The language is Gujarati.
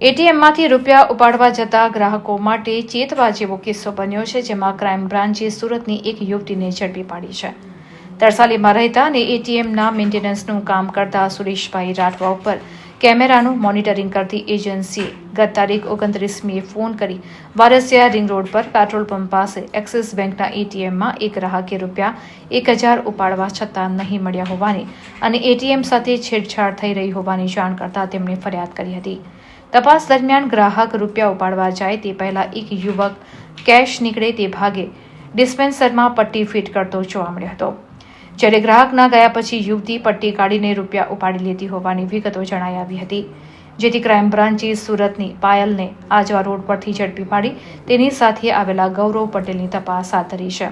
એટીએમમાંથી રૂપિયા ઉપાડવા જતા ગ્રાહકો માટે ચેતવા જેવો કિસ્સો બન્યો છે, જેમાં ક્રાઇમ બ્રાન્ચે સુરતની એક યુવતીને ઝડપી પાડી છે. તરસાલીમાં રહેતા અને એટીએમના મેન્ટેનન્સનું કામ કરતા સુરેશભાઈ રાઠવા ઉપર કેમેરાનું મોનિટરિંગ કરતી એજન્સીએ ગત તારીખ ઓગણત્રીસમીએ ફોન કરી. વારસિયા રિંગ રોડ પર પેટ્રોલ પંપ પાસે એક્સિસ બેંકના એટીએમમાં એક ગ્રાહકે રૂપિયા એક હજાર ઉપાડવા છતાં નહીં મળ્યા હોવાની અને એટીએમ સાથે છેડછાડ થઈ રહી હોવાની જાણ કરતા તેમણે ફરિયાદ કરી હતી. તપાસ દરમિયાન ગ્રાહક રૂપિયા ઉપાડવા જાય તે પહેલાં એક યુવક કેશ નીકળે તે ભાગે ડિસ્પેન્સરમાં પટ્ટી ફિટ કરતો જોવા મળ્યો હતો. જ્યારે ગ્રાહકના ગયા પછી યુવતી પટ્ટી કાઢીને રૂપિયા ઉપાડી લેતી હોવાની વિગતો જણાઈ આવી હતી, જેથી ક્રાઇમ બ્રાન્ચે સુરતની પાયલને આજવા રોડ પરથી ઝડપી પાડી, તેની સાથે આવેલા ગૌરવ પટેલની તપાસ હાથ ધરી છે.